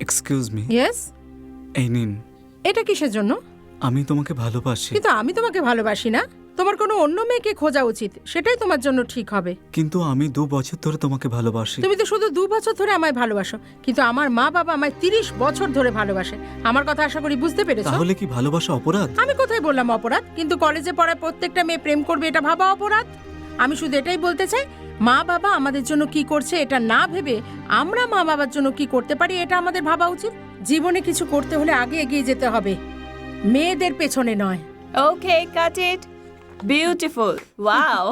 Excuse me yes এই নিন। এটা কিসের জন্য? আমি তোমাকে ভালোবাসি। কিন্তু আমি তোমাকে ভালোবাসি না। তোমার কোনো অন্য মেয়েকে খোঁজা উচিত। সেটাই তোমার জন্য ঠিক হবে। কিন্তু আমি দু বছর ধরে তোমাকে ভালোবাসি। তুমি তো শুধু দু বছর ধরে আমায় ভালোবাসো। কিন্তু আমার মা বাবা আমায় তিরিশ বছর ধরে ভালোবাসে। আমার কথা আশা করি বুঝতে পেরেছ? তাহলে কি ভালোবাসা অপরাধ? আমি কোথায় বললাম অপরাধ? কিন্তু কলেজে পড়ায় প্রত্যেকটা মেয়ে প্রেম করবে এটা ভাবা অপরাধ। আমি শুধু এটাই বলতে চাই মা বাবা আমাদের জন্য কি করছে এটা না ভেবে আমরা মা বাবার জন্য কি করতে পারি এটা আমাদের ভাবা উচিত জীবনে কিছু করতে হলে আগে এগিয়ে যেতে হবে মেয়েদের পেছনে নয় Okay, cut it. Beautiful. Wow.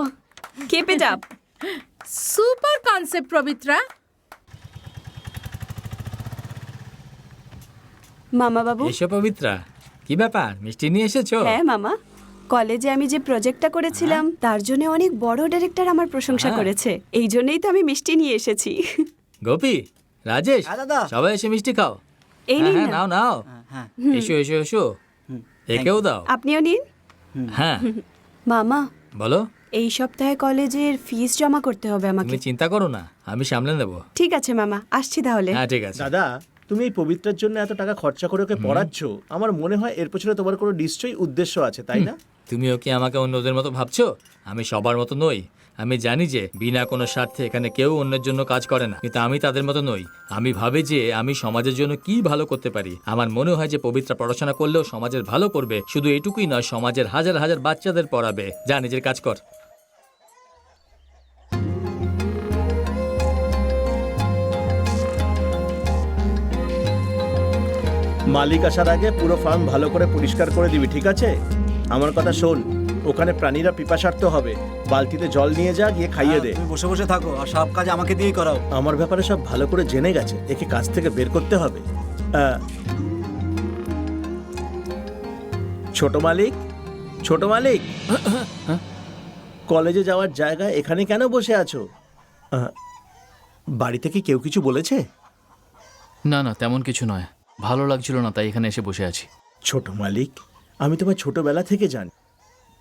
Keep it up. Super concept Pabitra মামা বাবু এসো পবিত্রা কি ব্যাপার মিষ্টি নিয়ে এসেছ হ্যাঁ মামা কলেজে আমি যে প্রজেক্টটা করেছিলাম তার জন্য অনেক বড় ডাইরেক্টর আমার প্রশংসা হ্যাঁ। করেছে। এই জন্যই তো আমি মিষ্টি নিয়ে এসেছি। গোপী রাজেশ হ্যাঁ, দাদা। সবাই এসে মিষ্টি খাও। এই হ্যাঁ নিন হ্যাঁ নাও নাও। হ্যাঁ এসো এসো এসো। একেও দাও। আপনিও নিন। হ্যাঁ। মামা বলো। এই সপ্তাহে কলেজের ফিস জমা করতে হবে আমাকে। তুমি চিন্তা করো না আমি সামলে নেব। ঠিক আছে মামা আসছি তাহলে। হ্যাঁ ঠিক আছে। দাদা তুমি এই পবিত্রের জন্য এত টাকা খরচা করে ওকে পড়াচ্ছ আমার মনে হয় এর পেছনে তোমার কোনো নিশ্চয়ই উদ্দেশ্য আছে তাই না? তুমিও কি আমাকে অন্যদের মতো ভাবছ? আমি সবার মতো নই। আমি জানি যে বিনা কোনো স্বার্থে এখানে কেউ অন্যের জন্য কাজ করে না। কিন্তু আমি তাদের মতো নই। আমি ভাবি যে আমি সমাজের জন্য কি ভালো করতে পারি। আমার মনে হয় যে পবিত্রা পড়াশোনা করলেও সমাজের ভালো করবে। শুধু এটুকুই নয়, সমাজের হাজার হাজার বাচ্চাদের পড়াবে। যা নিজের কাজ কর। মালিক আসার আগে পুরো ফার্ম ভালো করে পরিষ্কার করে দিবি, ঠিক আছে? আমার কথা শোন ওখানে প্রাণীরা পিপাসার্থ হবে। বালতিতে জল নিয়ে যা গিয়ে খাইয়ে দে। তুমি বসে বসে থাকো আর সব কাজ আমাকে দিয়েই করাও। আমার ব্যাপারে সব ভালো করে জেনে গেছে একে কাজ থেকে বের করতে হবে। আহ, ছোট মালিক ছোট মালিক! কলেজে যাওয়ার জায়গা এখানে কেন বসে আছো? আহ, বাড়িতে কি কেউ কিছু বলেছে? না না তেমন কিছু নয়। ভালো লাগছিল না তাই এখানে এসে বসে আছি। ছোট মালিক আমি তোমার ছোটবেলা থেকে জানি।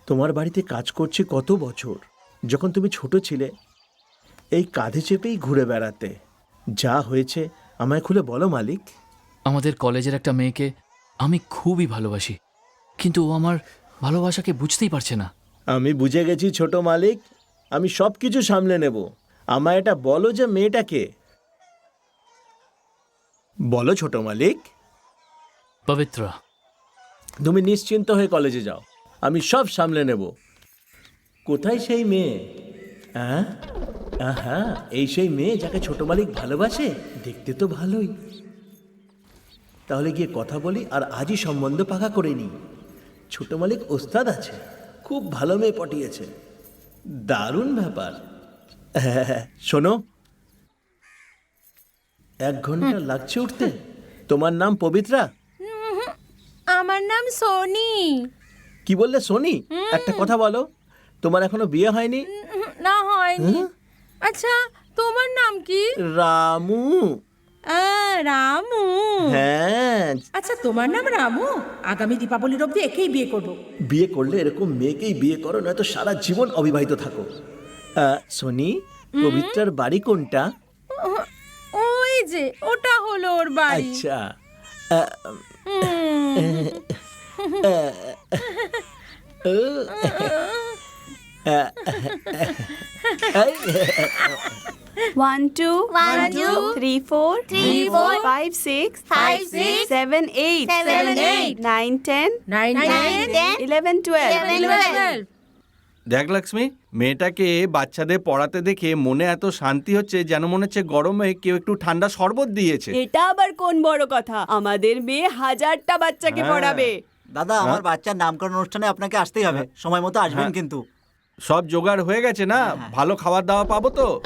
তোমার বাড়িতে কাজ করছি কত বছর। যখন তুমি ছোট ছিলে এই কাঁধে চেপেই ঘুরে বেড়াতে। যা হয়েছে আমায় খুলে বলো মালিক। আমাদের কলেজের একটা মেয়েকে আমি খুবই ভালোবাসি কিন্তু ও আমার ভালোবাসাকে বুঝতেই পারছে না। আমি বুঝে গেছি ছোট মালিক। আমি সব কিছু সামলে নেব। আমায় এটা বলো যে মেয়েটাকে। বলো ছোট মালিক। পবিত্রা তুমি নিশ্চিন্ত হয়ে কলেজে যাও। আমি সব সামলে নেব। কোথায় সেই মেয়ে? হ্যাঁ আহা এই সেই মেয়ে যাকে ছোট মালিক ভালোবাসে? দেখতে তো ভালোই। তাহলে গিয়ে কথা বলি আর আজই সম্বন্ধ পাকা করে নিই। ছোট মালিক ওস্তাদ আছে খুব ভালো মেয়ে পটিয়েছে। দারুণ ব্যাপার। হ্যাঁ, শোনো। এক ঘণ্টা লাগছে উঠতে? তোমার নাম পবিত্রা? আমার নাম সোনি। কি বললে সোনি? একটা কথা বলো। তোমার এখনও বিয়ে হয়নি? না হয়নি। আচ্ছা তোমার নাম কি? রামু। রামু। হ্যাঁ। আচ্ছা তোমার নাম রামু? আগামী দীপাবলির অবধি একেই বিয়ে করব। বিয়ে করলে এরকম মেয়েকেই বিয়ে করো নয়তো সারা জীবন অবিবাহিত থাকো। সোনি পবিত্রার বাড়ি কোনটা? ওই যে ওটা হলো ওর বাড়ি। আচ্ছা। One two One, two, three four three, four, five six five, six, seven eight seven, eight, nine ten nine, ten, ten, eleven twelve twelve. দেখ লক্ষ্মী মেয়েটাকে বাচ্চাদের পড়াতে দেখে মনে এত শান্তি হচ্ছে যেন মনে হচ্ছে গরমে কেউ একটু ঠান্ডা শরবত দিয়েছে এটা আবার কোন বড় কথা আমাদের মেয়ে হাজারটা বাচ্চাকে হ্যাঁ। পড়াবে দাদা আমার বাচ্চার নামকরণ অনুষ্ঠানে আপনাকে আসতেই হবে। সময় মতো আসবেন হ্যাঁ। কিন্তু। সব জোগাড় হয়ে গেছে না? ভালো খাবার দাওয়া পাবো তো?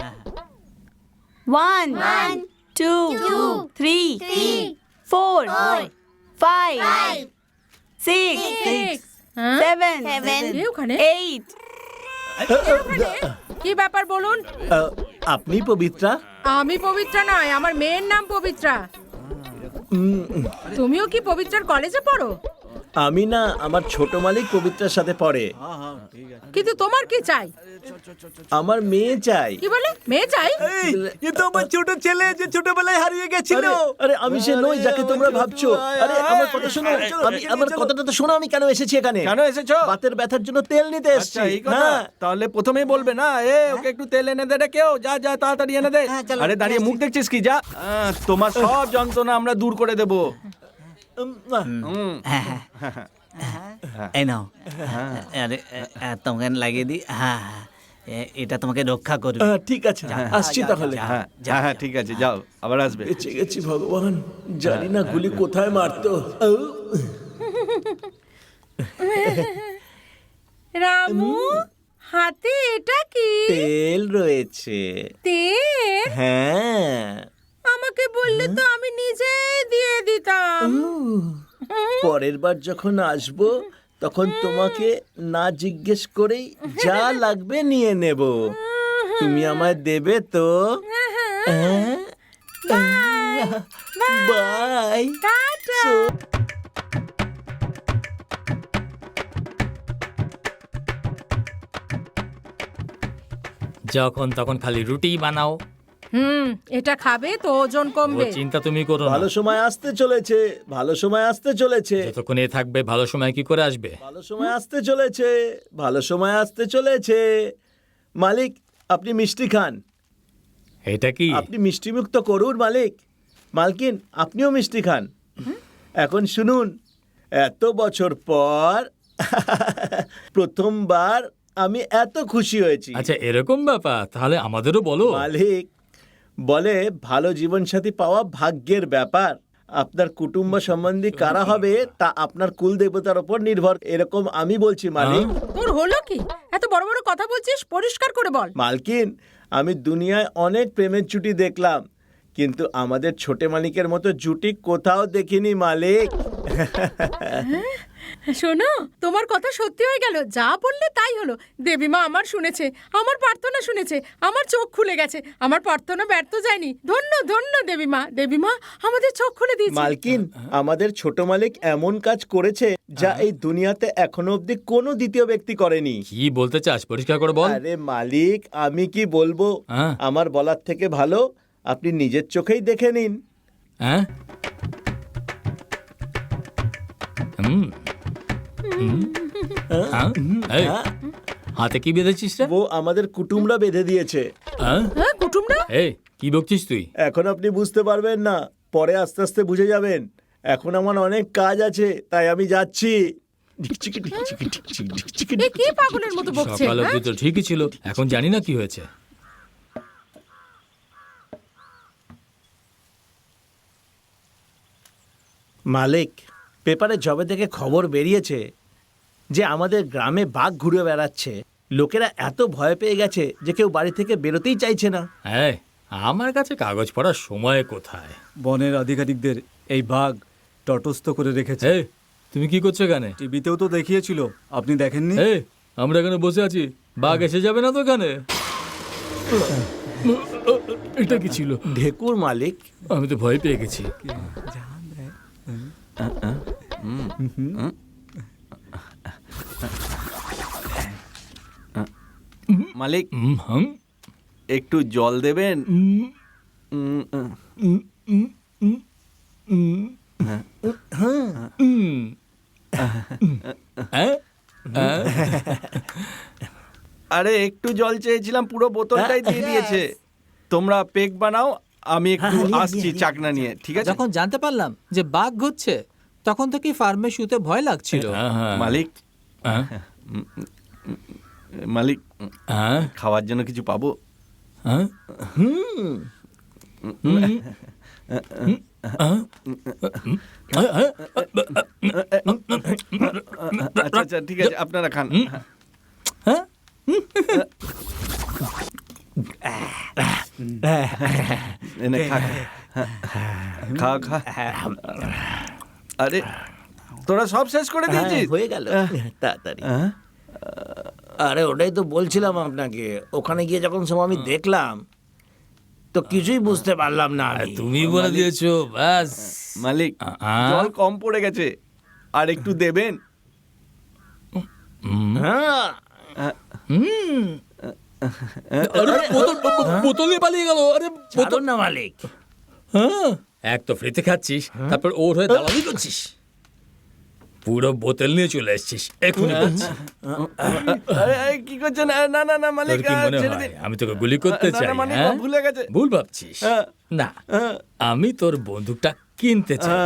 One One, two two, three three, four four, five, Six. হ্যাঁ? seven, এইট কি ব্যাপার বলুন? আহ, আপনি পবিত্রা? আমি পবিত্রা নয় আমার মেয়ের নাম পবিত্রা। তুমিও কি পবিত্রার কলেজে পড়ো? আমি না আমার ছোট মালিক পবিত্রার সাথে পড়ে। কিন্তু তোমার কি চাই? আমার মেয়ে চাই। কি বলে? মেয়ে চাই? এ তো আমার ছোট ছেলে যে ছোটবেলায় হারিয়ে গেছিল। আরে, আমি সে নই যাকে তোমরা ভাবছ। আরে আমার কথা শোনো আমি আমার কথাটা তো শোনো আমি কেন এসেছি এখানে? কেন এসেছ? বাতের ব্যথার জন্য তেল নিতে এসেছি। আচ্ছা এই কথা হ্যাঁ তাহলে প্রথমেই বলবে না এ ওকে একটু তেল এনে দে রে কেউ যা যা তাড়াতাড়ি এনে দে। হ্যাঁ, আরে দাঁড়িয়ে মুখ দেখছিস কি? যা। তোমার সব যন্ত্রণা আমরা দূর করে দেবো। এই নাও আরে তোমাকে লাগিয়ে দি হ্যাঁ হ্যাঁ। এটা তোমাকে রক্ষা করবে ঠিক আছে আসছি তাহলে হ্যাঁ হ্যাঁ হ্যাঁ ঠিক আছে যাও আবার আসবে বেঁচে গেছি ভগবান জানি না গুলি কোথায় মারতো রামু হাতে এটা কি তেল রয়েছে তেল হ্যাঁ আমাকে বললে তো আমি নিজেই দিয়ে দিতাম। পরের বার যখন আসব তখন তোমাকে না জিজ্ঞেস করেই যা লাগবে নিয়ে নেব। তুমি আমায় দেবে তো? হ্যাঁ? বাই। টাটা। যখন তখন খালি রুটি বানাও। হুম এটা খাবে তো ওজন ও কমবে চিন্তা তুমি করো না। ভালো সময় আসতে চলেছে ভালো সময় আসতে চলেছে। যতক্ষণ এ থাকবে ভালো সময় কি করে আসবে? ভালো সময় আসতে চলেছে ভালো সময় আসতে চলেছে। মালিক আপনি মিষ্টি খান। এটা কি? আপনি মিষ্টি মুক্ত করুন মালিক। মালকিন আপনিও মিষ্টি খান। এখন শুনুন এত বছর পর প্রথমবার আমি এত খুশি হয়েছি। আচ্ছা এরকম ব্যাপার তাহলে আমাদেরও বলো। মালিক বলে ভালো জীবনসাথী পাওয়া ভাগ্যের ব্যাপার। আপনার কুটুম্ব সম্বন্ধী কারা হবে তা আপনার কুল দেবতার উপর নির্ভর। এরকম আমি বলছি মালিক। তোর হলো কি? এত বড় বড় কথা বলছিস পরিষ্কার করে বল। মালকিন আমি দুনিয়ায় অনেক প্রেমের জুটি দেখলাম কিন্তু আমাদের ছোটে মালিকের মতো জুটি কোথাও দেখিনি মালিক। শোনো তোমার কথা সত্যি হয়ে গেল। যা বললে তাই হলো। দেবীমা আমার শুনেছে আমার প্রার্থনা শুনেছে আমার চোখ খুলে গেছে আমার প্রার্থনা ব্যর্থ যায়নি। ধন্য ধন্য দেবীমা দেবীমা আমাদের চোখ খুলে দিয়েছে। মালকিন আমাদের ছোট মালিক এমন কাজ করেছে যা এই দুনিয়াতে এখনও অবধি কোনো দ্বিতীয় ব্যক্তি করেনি। কি বলতে চাস? পরিষ্কার করে বল। আরে মালিক আমি কি বলব? হ্যাঁ। আমার বলার থেকে ভালো আপনি নিজের চোখেই দেখে নিন। হ্যাঁ। হুম হুম। হ্যাঁ? এই, হাতে কি বেঁধেছিস রে? ও আমাদের কুটুমরা বেঁধে দিয়েছে। হ্যাঁ? হ্যাঁ কুটুমরা? এই কি বকছিস তুই? এখন আপনি বুঝতে পারবেন না পরে আস্তে আস্তে বুঝে যাবেন। এখন আমার অনেক কাজ আছে তাই আমি যাচ্ছি। এ কি পাগলের মতো বকছে সকাল হ্যাঁ? অব্দি তো ঠিকই ছিল এখন জানি না কি হয়েছে। মালিক পেপারে জবে থেকে খবর বেরিয়েছে যে আমাদের গ্রামে বাঘ ঘুরে বেড়াচ্ছে লোকেরা এত ভয় পেয়ে গেছে যে কেউ বাড়ি থেকে বেরোতেই চাইছে না। হ্যাঁ আমার কাছে কাগজ পড়ার সময় কোথায়? বনের আধিকারিকদের এই বাঘ তটস্থ করে রেখেছে। তুমি কি করছ এখানে? টিভিতেও তো দেখিয়েছিল আপনি দেখেননি? আমরা এখানে বসে আছি বাঘ এসে যাবে না তো এখানে? এটা কি ছিল? ঢেকুর মালিক? আমি তো ভয় পেয়ে গেছি। মালিক হুম, হুম, একটু জল দেবেন। হ্যাঁ? হ্যাঁ? আরে একটু জল চেয়েছিলাম পুরো বোতলটাই দিয়ে দিয়েছে তোমরা পেক বানাও আমি একটু আসছি চাকনা নিয়ে ঠিক আছে যখন জানতে পারলাম যে বাঘ ঘুরছে তখন থেকে ফার্মে শুতে ভয় লাগছিল হ্যাঁ, হ্যাঁ। মালিক হ্যাঁ? মালিক হ্যাঁ? খাওয়ার জন্য কিছু পাবো? হ্যাঁ? আচ্ছা আচ্ছা ঠিক আছে আপনারা খান। হ্যাঁ? এনে খা খা। খা আরে তোরা সব শেষ করে হ্যাঁ, দিয়েছিস? হয়ে গেল। তাড়াতাড়ি। হ্যাঁ? আরে ওটাই তো বলছিলাম আপনাকে। ওখানে গিয়ে যখন সব আমি দেখলাম তো কিছুই বুঝতে পারলাম না আমি। তুমি বলে দিয়েছ ব্যাস। মালিক আ- জল কম পড়ে গেছে আর একটু দেবেন? হ্যাঁ। আরে বোতল বোতলে পালিয়ে গেল আরে ছাড়ুন না মালিক। হ্যাঁ। এক তো ফ্রিতে খাচ্ছিস তারপর ওর হয়ে দালালি করছিস। পুরো বোতল নিয়ে চলে এসেছিস এখনই বলছি। আরে, আরে, কি করছেন না না না তোর মালিক কি মনে হয় আমি তোকে গুলি করতে চাই হ্যাঁ? ভুলে গেছে। ভুল ভাবছিস হ্যাঁ। না হ্যাঁ। আমি তোর বন্দুকটা কিনতে চাই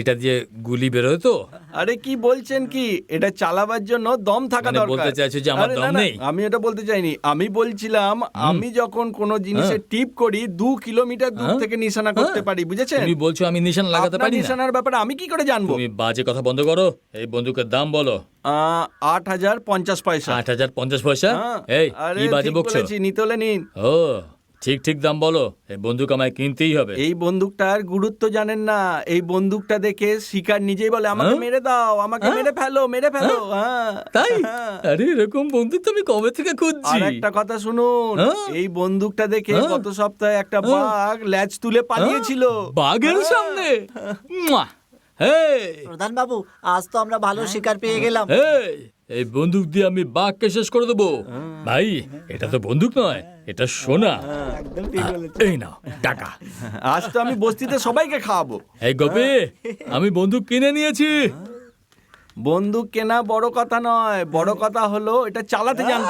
এটা দিয়ে গুলি বেরোয় তো। আরে কি বলছেন কি? এটা চালাবার জন্য দম থাকা মানে দরকার। বলতে চাইছো যে আমার দম নেই? আমি এটা বলতে চাইনি। আমি বলছিলাম আমি যখন কোনো জিনিসে হ্যাঁ। টিপ করি দু কিলোমিটার দূর হ্যাঁ। থেকে নিশানা করতে হ্যাঁ। পারি বুঝেছেন? তুমি বলছো আমি নিশানা লাগাতে পারি না। নিশানার ব্যাপারে আমি কি করে জানব? তুমি বাজে কথা বন্ধ করো। এই বন্দুকের দাম বলো। আট হাজার পঞ্চাশ পয়সা। আট হাজার পঞ্চাশ পয়সা। এই বাজে বকছো? নিতে হলে নিন। ও। ঠিক ঠিক দাম বলো এই বন্দুক আমায় কিনতেই হবে এই বন্দুকটার গুরুত্ব জানেন না এই বন্দুকটা দেখে শিকার নিজেই বলে আমাকে হ্যাঁ? মেরে দাও আমাকে হ্যাঁ? মেরে ফেলো মেরে ফেলো হ্যাঁ তাই হ্যাঁ। আরে এরকম বন্দুক তো আমি কবে থেকে খুঁজছি আর একটা কথা শুনুন হ্যাঁ? এই বন্দুকটা দেখে হ্যাঁ? গত সপ্তাহে একটা হ্যাঁ? বাঘ ল্যাচ তুলে পালিয়েছিল বাঘের সামনে মুয়া! প্রধান বাবু আজ তো আমরা ভালো শিকার পেয়ে গেলাম। এই বন্দুক দিয়ে আমি বাঘকে শেষ করে দেবো। ভাই এটা তো বন্দুক নয় এটা সোনা। এই নাও টাকা। আজ তো আমি বস্তিতে সবাইকে খাওয়াবো। এই গোপি আমি বন্দুক কিনে নিয়েছি। বন্দুক কেনা বড় কথা নয় বড় কথা হলো এটা চালাতে জানতে